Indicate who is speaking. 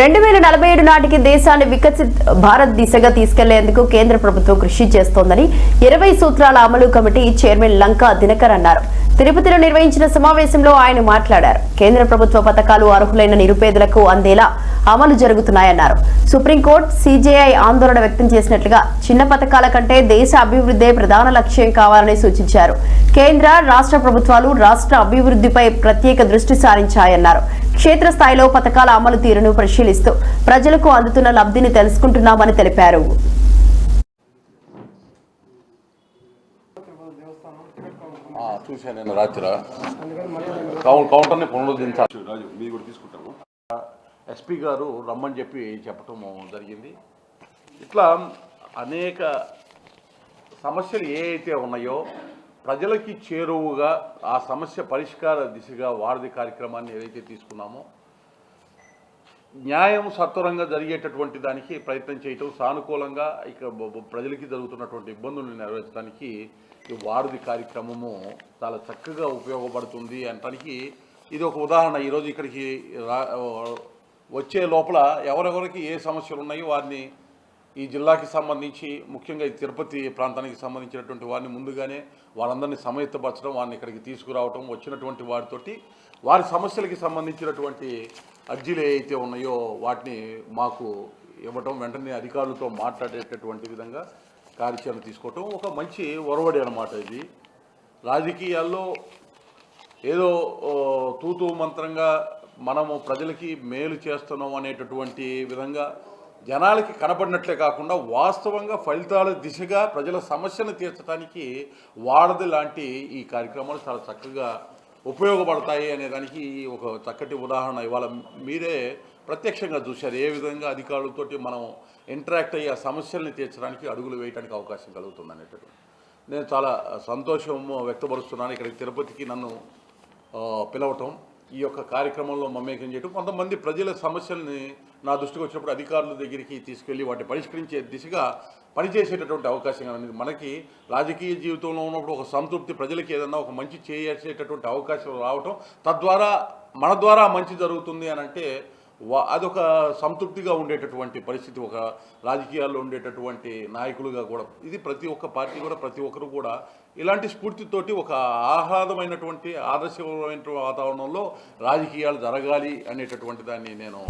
Speaker 1: రెండు వేల నలభై ఏడు నాటికి దేశాన్ని వికసిత్ భారత్ దిశగా తీసుకెళ్ళేందుకు కేంద్ర ప్రభుత్వం కృషి చేస్తోందని ఇరవై సూత్రాల అమలు కమిటీ చైర్మన్ లంకా దినకర్ అన్నారు. తిరుపతిలో నిర్వహించిన సమావేశంలో ఆయన మాట్లాడారు. కేంద్ర ప్రభుత్వ పథకాలు అర్హులైన నిరుపేదలకు అందేలా అమలు జరుగుతున్నాయన్నారు. సుప్రీంకోర్టు సీజేఐ ఆందోళన వ్యక్తం చేసినట్లుగా చిన్న పథకాల కంటే దేశ అభివృద్ధే ప్రధాన లక్ష్యం కావాలని సూచించారు. కేంద్ర రాష్ట్ర ప్రభుత్వాలు రాష్ట్ర అభివృద్ధిపై ప్రత్యేక దృష్టి సారించాయన్నారు. క్షేత్రస్థాయిలో పథకాల అమలు తీరును పరిశీలిస్తూ ప్రజలకు అందుతున్న లబ్ధిని తెలుసుకుంటున్నామని తెలిపారు.
Speaker 2: చూశాను నేను రాత్రి కౌంటర్ని పునరుద్ధరించాలి.
Speaker 3: రాజు మీ కూడా తీసుకుంటాము
Speaker 2: ఎస్పీ గారు రమ్మని చెప్పి చెప్పటం జరిగింది. ఇట్లా అనేక సమస్యలు ఏ అయితే ఉన్నాయో ప్రజలకి చేరువుగా ఆ సమస్య పరిష్కార దిశగా వారధి కార్యక్రమాన్ని ఏదైతే తీసుకున్నామో న్యాయం సత్వరంగా జరిగేటటువంటి దానికి ప్రయత్నం చేయటం సానుకూలంగా ఇక ప్రజలకి జరుగుతున్నటువంటి ఇబ్బందులను నెరవేర్చడానికి ఈ వారధి కార్యక్రమము చాలా చక్కగా ఉపయోగపడుతుంది అనటానికి ఇది ఒక ఉదాహరణ. ఈరోజు ఇక్కడికి వచ్చే లోపల ఎవరెవరికి ఏ సమస్యలు ఉన్నాయో వారిని ఈ జిల్లాకి సంబంధించి ముఖ్యంగా ఈ తిరుపతి ప్రాంతానికి సంబంధించినటువంటి వారిని ముందుగానే వారందరినీ సమయత్తపరచడం వారిని ఇక్కడికి తీసుకురావటం వచ్చినటువంటి వారితోటి వారి సమస్యలకి సంబంధించినటువంటి అర్జీలు ఏవైతే ఉన్నాయో వాటిని మాకు ఇవ్వటం వెంటనే అధికారులతో మాట్లాడేటటువంటి విధంగా కార్యాచరణ తీసుకోవటం ఒక మంచి ఒరవడి అనమాట ఇది. రాజకీయాల్లో ఏదో తూతూ మంత్రంగా మనము ప్రజలకి మేలు చేస్తున్నాం అనేటటువంటి విధంగా జనాలకి కనపడినట్లే కాకుండా వాస్తవంగా ఫలితాల దిశగా ప్రజల సమస్యను తీర్చడానికి వాడది లాంటి ఈ కార్యక్రమాలు చాలా చక్కగా ఉపయోగపడతాయి అనే దానికి ఒక చక్కటి ఉదాహరణ ఇవాళ మీరే ప్రత్యక్షంగా చూశారు. ఏ విధంగా అధికారులతోటి మనం ఇంటరాక్ట్ అయ్యి ఆ సమస్యల్ని తీర్చడానికి అడుగులు వేయడానికి అవకాశం కలుగుతుంది అనేటటువంటి నేను చాలా సంతోషం వ్యక్తపరుస్తున్నాను. ఇక్కడికి తిరుపతికి నన్ను పిలవటం. ఈ యొక్క కార్యక్రమంలో మమేకం చేయటం. కొంతమంది ప్రజల సమస్యల్ని నా దృష్టికి వచ్చినప్పుడు అధికారుల దగ్గరికి తీసుకెళ్ళి వాటిని పరిష్కరించే దిశగా పనిచేసేటటువంటి అవకాశం అనేది మనకి రాజకీయ జీవితంలో ఉన్నప్పుడు ఒక సంతృప్తి ప్రజలకి ఏదన్నా ఒక మంచి చేసేటటువంటి అవకాశం రావటం తద్వారా మన ద్వారా మంచి జరుగుతుంది అని అంటే అదొక సంతృప్తిగా ఉండేటటువంటి పరిస్థితి ఒక రాజకీయాల్లో ఉండేటటువంటి నాయకులుగా కూడా. ఇది ప్రతి ఒక్క పార్టీ కూడా ప్రతి ఒక్కరు కూడా ఇలాంటి స్ఫూర్తితోటి ఒక ఆహ్లాదమైనటువంటి ఆదర్శమైనటువంటి వాతావరణంలో రాజకీయాలు జరగాలి అనేటటువంటి దాన్ని నేను